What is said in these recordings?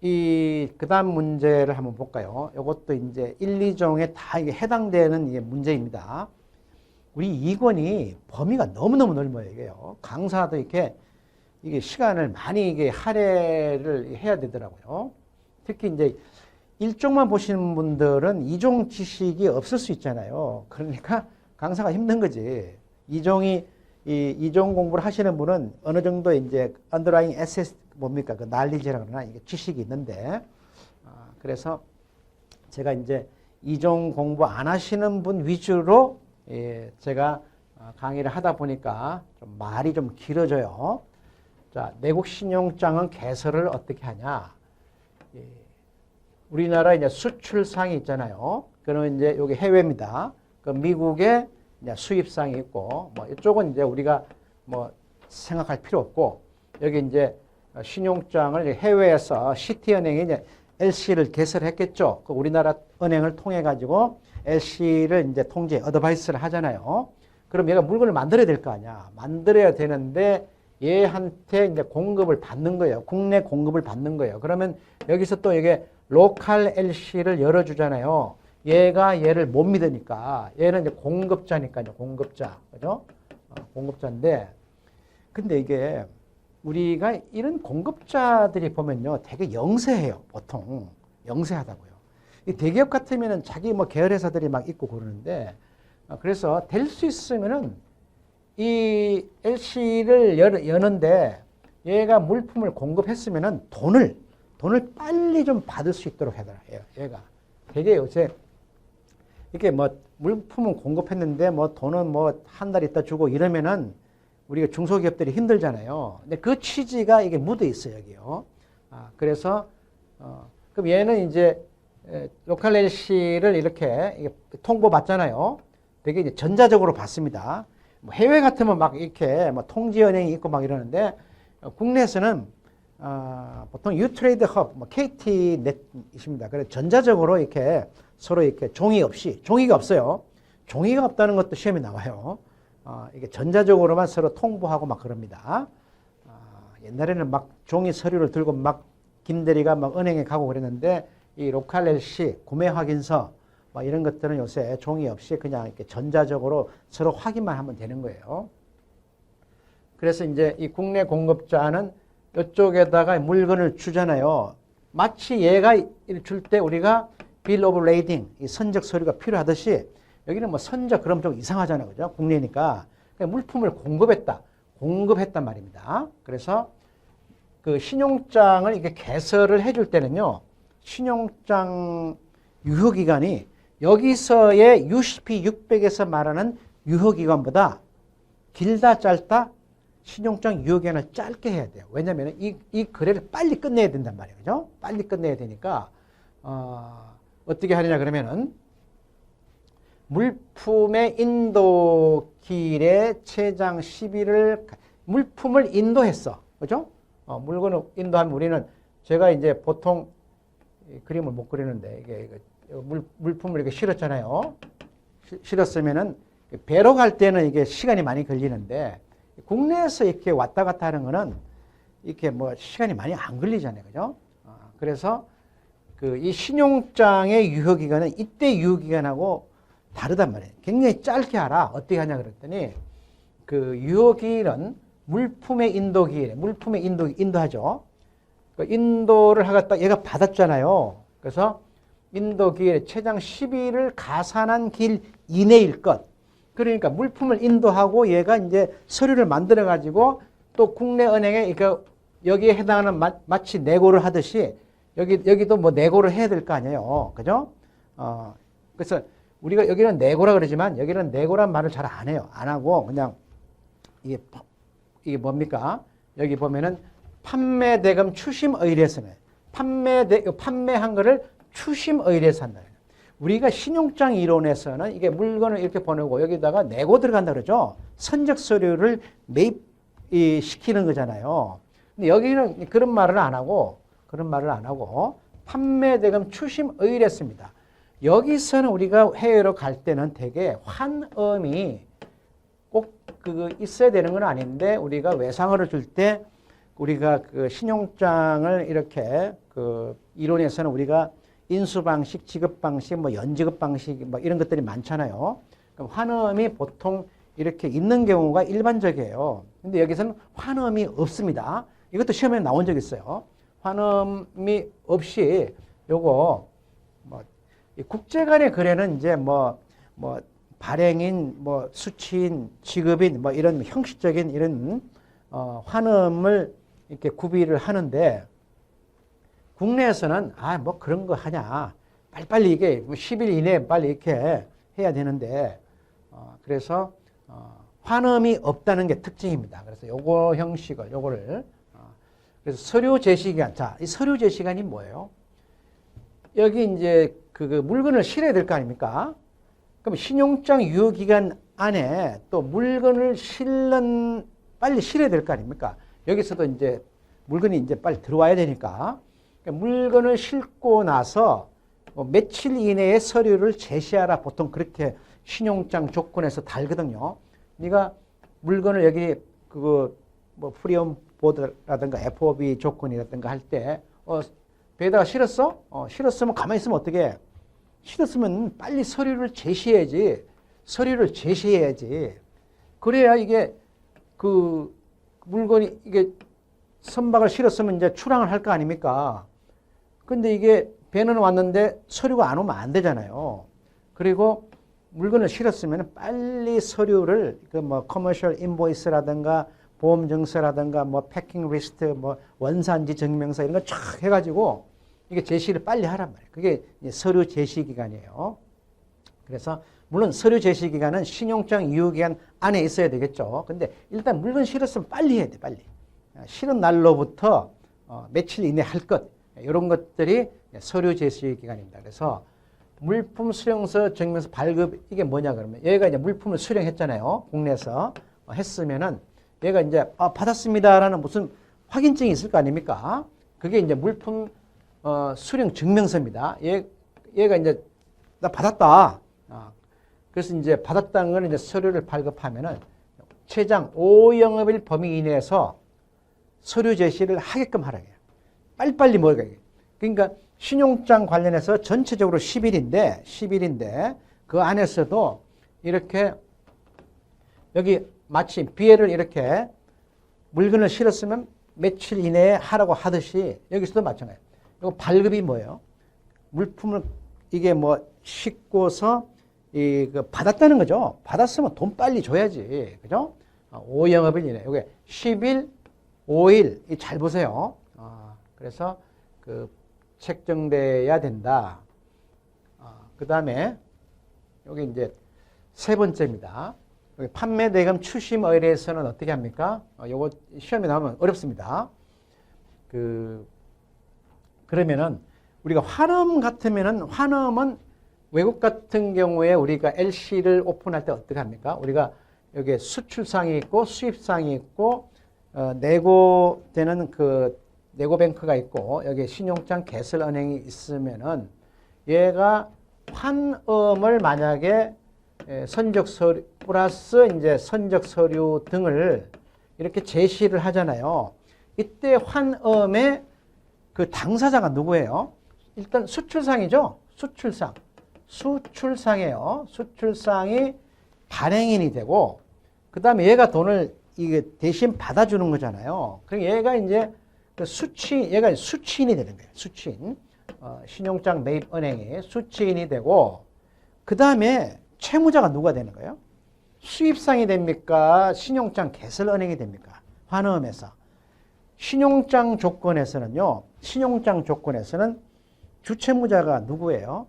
이 그다음 문제를 한번 볼까요? 이것도 이제 1, 2종에 다 이게 해당되는 이게 문제입니다. 우리 이권이 범위가 너무너무 넓어요, 이게요. 강사도 이렇게 이게 시간을 많이 이게 할애를 해야 되더라고요. 특히 이제 일종만 보시는 분들은 이종 지식이 없을 수 있잖아요. 그러니까 강사가 힘든 거지. 이종이 이 이종 공부를 하시는 분은 어느 정도 이제 언더라인 에세스 뭡니까 그 난리지라 그러나 이게 지식이 있는데 아, 그래서 제가 이제 이종 공부 안 하시는 분 위주로 예, 제가 어, 강의를 하다 보니까 좀 말이 좀 길어져요. 자, 내국 신용장은 개설을 어떻게 하냐? 예, 우리나라 이제 수출상이 있잖아요. 그러면 이제 여기 해외입니다. 그 이제 수입상이 있고, 뭐 이쪽은 이제 우리가 뭐 생각할 필요 없고, 여기 이제 신용장을 해외에서 시티은행이 이제 LC를 개설했겠죠. 그 우리나라 은행을 통해 가지고 LC를 이제 통제, 어드바이스를 하잖아요. 그럼 얘가 물건을 만들어야 될 거 아니야. 만들어야 되는데 얘한테 이제 공급을 받는 거예요. 국내 공급을 받는 거예요. 그러면 여기서 또 이게 로컬 LC를 열어주잖아요. 얘가 얘를 못 믿으니까 얘는 이제 공급자니까 이제 공급자, 그죠? 어, 공급자인데 근데 이게 우리가 이런 공급자들이 보면요, 되게 영세해요. 보통 영세하다고요. 이 대기업 같으면은 자기 뭐 계열회사들이 막 있고 그러는데 어, 그래서 될 수 있으면은 이 LC를 열, 여는데 얘가 물품을 공급했으면은 돈을 돈을 빨리 좀 받을 수 있도록 해달라 요 얘가 되게 요새 이렇게 뭐 물품은 공급했는데 뭐 돈은 뭐 한 달 있다 주고 이러면은 우리가 중소기업들이 힘들잖아요. 근데 그 취지가 이게 묻어 있어요 여기요. 아 그래서 어 그럼 얘는 이제 로컬 LC를 이렇게 통보 받잖아요. 되게 이제 전자적으로 받습니다. 뭐 해외 같으면 막 이렇게 뭐 통지은행이 있고 막 이러는데 어, 국내에서는 어, 보통 유트레이드 헙, 뭐 KT 넷이십니다. 그래서 전자적으로 이렇게 서로 이렇게 종이 없이 종이가 없어요. 종이가 없다는 것도 시험에 나와요. 어, 이게 전자적으로만 서로 통보하고 막 그럽니다. 어, 옛날에는 막 종이 서류를 들고 막 김대리가 막 은행에 가고 그랬는데 이 로컬 LC 구매 확인서 뭐 이런 것들은 요새 종이 없이 그냥 이렇게 전자적으로 서로 확인만 하면 되는 거예요. 그래서 이제 이 국내 공급자는 이쪽에다가 물건을 주잖아요. 마치 얘가 줄 때 우리가 빌 오브 레이딩, 이 선적 서류가 필요하듯이 여기는 뭐 선적 그럼 좀 이상하잖아요. 그죠? 국내니까. 그러니까 물품을 공급했다. 공급했단 말입니다. 그래서 그 신용장을 이렇게 개설을 해줄 때는요. 신용장 유효기간이 여기서의 UCP 600에서 말하는 유효기간보다 길다 짧다 신용장 유효기간을 짧게 해야 돼요. 왜냐하면 이, 이 거래를 빨리 끝내야 된단 말이에요. 그죠? 빨리 끝내야 되니까 어, 어떻게 하느냐 그러면은 물품의 인도길에 최장 10일을 물품을 인도했어. 그죠? 어, 물건을 인도하면 우리는 제가 이제 보통 그림을 못 그리는데 이게 물, 물품을 이렇게 실었잖아요. 시, 실었으면은 배로 갈 때는 이게 시간이 많이 걸리는데 국내에서 이렇게 왔다 갔다 하는 거는 이렇게 뭐 시간이 많이 안 걸리잖아요. 그죠? 어, 그래서 그 이 신용장의 유효기간은 이때 유효기간하고 다르단 말이에요. 굉장히 짧게 하라. 어떻게 하냐 그랬더니 그 유효기일은 물품의 인도기일, 물품의 인도, 인도하죠. 그 인도를 하겠다, 얘가 받았잖아요. 그래서 인도기일 최장 10일을 가산한 길 이내일 것. 그러니까 물품을 인도하고 얘가 이제 서류를 만들어 가지고 또 국내 은행에 그 여기에 해당하는 마, 마치 내고를 하듯이 여기 여기도 뭐 내고를 해야 될 거 아니에요. 그죠? 어. 그래서 우리가 여기는 내고라 그러지만 여기는 내고란 말을 잘 안 해요. 안 하고 그냥 이게 이게 뭡니까? 여기 보면은 판매 대금 추심 의뢰서는 판매 대 판매한 거를 추심 의뢰서 한다. 우리가 신용장 이론에서는 이게 물건을 이렇게 보내고 여기다가 내고 들어간다 그러죠. 선적 서류를 매입 시키는 거잖아요. 근데 여기는 그런 말을 안 하고 그런 말을 안 하고 판매 대금 추심 의뢰습니다. 여기서는 우리가 해외로 갈 때는 되게 환음이 꼭 그 있어야 되는 건 아닌데 우리가 외상어를 줄 때 우리가 그 신용장을 이렇게 그그 이론에서는 우리가 인수 방식, 지급 방식, 뭐 연지급 방식 뭐 이런 것들이 많잖아요. 그럼 환음이 보통 이렇게 있는 경우가 일반적이에요. 근데 여기서는 환음이 없습니다. 이것도 시험에 나온 적 있어요. 환음이 없이 요거 뭐 국제 간의 거래는 이제 뭐 뭐 발행인, 뭐 수취인, 지급인 뭐 이런 형식적인 이런 어, 환음을 이렇게 구비를 하는데 국내에서는 아 뭐 그런 거 하냐 빨리빨리 이게 10일 이내에 빨리 이렇게 해야 되는데 어, 그래서 어, 환음이 없다는 게 특징입니다. 그래서 요거 형식을 요거를 어, 그래서 서류 제시 기간 자 이 서류 제시 기간이 뭐예요? 여기 이제 그, 그 물건을 실어야 될 거 아닙니까? 그럼 신용장 유효 기간 안에 또 물건을 실는 빨리 실어야 될 거 아닙니까? 여기서도 이제 물건이 이제 빨리 들어와야 되니까 그러니까 물건을 싣고 나서 뭐 며칠 이내에 서류를 제시하라 보통 그렇게 신용장 조건에서 달거든요. 네가 물건을 여기 그거 뭐 프리온 보드라든가 FOB 조건이라든가 할때 어, 배에다가 실었어? 어, 실었으면 가만히 있으면 어떻게 해? 실었으면 빨리 서류를 제시해야지. 서류를 제시해야지. 그래야 이게 그 물건이 이게 선박을 실었으면 이제 출항을 할 거 아닙니까? 근데 이게 배는 왔는데 서류가 안 오면 안 되잖아요. 그리고 물건을 실었으면 빨리 서류를 그 뭐 커머셜 인보이스라든가 보험 증서라든가 뭐 패킹 리스트 뭐 원산지 증명서 이런 거쫙 해가지고 이게 제시를 빨리 하란 말이에요. 그게 이제 서류 제시 기간이에요. 그래서 물론 서류 제시 기간은 신용장 이후 기간 안에 있어야 되겠죠. 근데 일단 물건 실었으면 빨리 해야 돼, 빨리. 실은 날로부터 어, 며칠 이내 할 것. 이런 것들이 서류 제시 기간입니다. 그래서 물품 수령서 증명서 발급 이게 뭐냐 그러면 얘가 이제 물품을 수령했잖아요. 국내에서 어, 했으면은 얘가 이제 아, 받았습니다라는 무슨 확인증이 있을 거 아닙니까? 그게 이제 물품 어, 수령 증명서입니다. 얘 얘가 이제 나 받았다. 아, 그래서 이제 받았다는 건 이제 서류를 발급하면은 최장 5영업일 범위 이내에서 서류 제시를 하게끔 하라 해요. 빨리빨리 뭐가 그러니까 신용장 관련해서 전체적으로 10일인데 10일인데 그 안에서도 이렇게 여기 마치 비해를 이렇게 물건을 실었으면 며칠 이내에 하라고 하듯이 여기서도 마찬가지예요. 이거 발급이 뭐예요? 물품을 이게 뭐 싣고서 이 그 받았다는 거죠. 받았으면 돈 빨리 줘야지. 그죠? 5영업일 이내. 이게 10일, 5일. 이 잘 보세요. 어, 그래서 그 책정돼야 된다. 어, 그 다음에 여기 이제 세 번째입니다. 여기 판매 대금 추심 의뢰에서는 어떻게 합니까? 어, 요거 시험에 나오면 어렵습니다. 그 그러면은 우리가 환음 같으면은 환음은 외국 같은 경우에 우리가 LC를 오픈할 때 어떻게 합니까? 우리가 여기에 수출상이 있고 수입상이 있고 어, 내고되는 그 내고뱅크가 있고 여기에 신용장 개설은행이 있으면은 얘가 환음을 만약에 에, 선적 서류 플러스 이제 선적 서류 등을 이렇게 제시를 하잖아요. 이때 환음의 그 당사자가 누구예요? 일단 수출상이죠. 수출상. 수출상이에요. 수출상이 발행인이 되고 그 다음에 얘가 돈을 이게 대신 받아주는 거잖아요. 그럼 얘가 이제 그 수취 얘가 수취인이 되는 거예요. 수취인. 어, 신용장 매입 은행이 수취인이 되고 그 다음에 채무자가 누가 되는 거예요? 수입상이 됩니까? 신용장 개설 은행이 됩니까? 환음에서. 신용장 조건에서는요. 신용장 조건에서는 주채무자가 누구예요?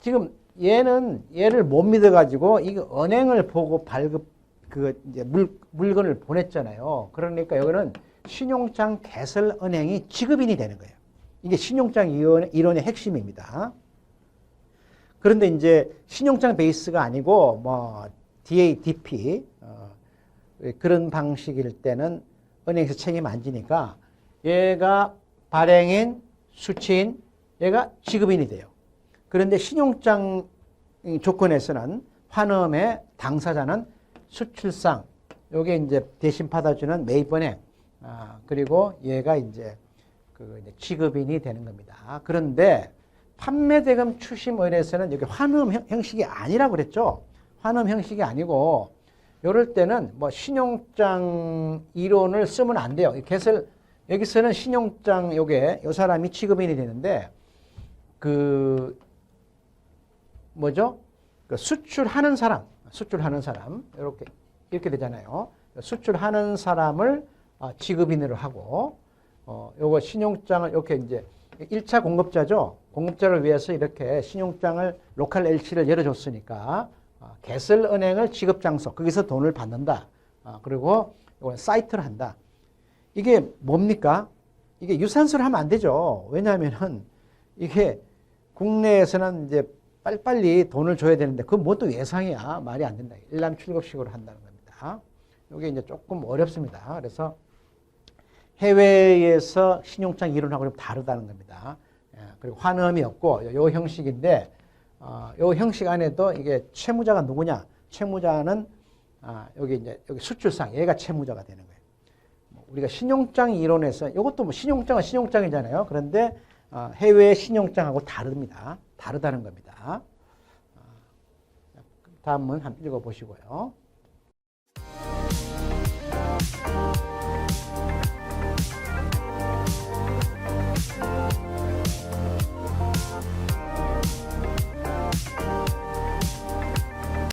지금 얘는 얘를 못 믿어가지고 이 은행을 보고 발급 그 이제 물, 물건을 보냈잖아요. 그러니까 여기는 신용장 개설 은행이 지급인이 되는 거예요. 이게 신용장 이론, 이론의 핵심입니다. 그런데 이제 신용장 베이스가 아니고 뭐 DADP 어, 그런 방식일 때는 은행에서 책임 안 지니까 얘가 발행인, 수취인, 얘가 지급인이 돼요. 그런데 신용장 조건에서는 환음의 당사자는 수출상, 요게 이제 대신 받아주는 매입은행, 아, 그리고 얘가 이제 그그 이제 지급인이 되는 겁니다. 그런데 판매 대금 추심 의뢰에서는 여기 환음 형- 형식이 아니라고 그랬죠. 환음 형식이 아니고 이럴 때는 뭐 신용장 이론을 쓰면 안 돼요. 이 개설 여기서는 신용장 요게 요 사람이 취급인이 되는데 그 뭐죠? 그 수출하는 사람, 수출하는 사람 이렇게 이렇게 되잖아요. 수출하는 사람을 아, 지급인으로 하고 어 요거 신용장을 이렇게 이제 1차 공급자죠. 공급자를 위해서 이렇게 신용장을 로컬 LC를 열어줬으니까 아, 개설은행을 지급장소 거기서 돈을 받는다. 아, 그리고 이건 사이트를 한다. 이게 뭡니까? 이게 유산소를 하면 안 되죠. 왜냐하면은 이게 국내에서는 이제 빨리빨리 돈을 줘야 되는데 그건 뭐또 예상이야. 말이 안 된다. 일남 출급식으로 한다는 겁니다. 이게 이제 조금 어렵습니다. 그래서 해외에서 신용장 이론하고 좀 다르다는 겁니다. 예, 그리고 환음이 없고 요 형식인데 어, 요 형식 안에도 이게 채무자가 누구냐? 채무자는 아, 여기 이제 여기 수출상 얘가 채무자가 되는 거예요. 뭐 우리가 신용장 이론에서 이것도 뭐 신용장은 신용장이잖아요. 그런데 어, 해외 신용장하고 다릅니다. 다르다는 겁니다. 어, 다음은 한번 읽어보시고요.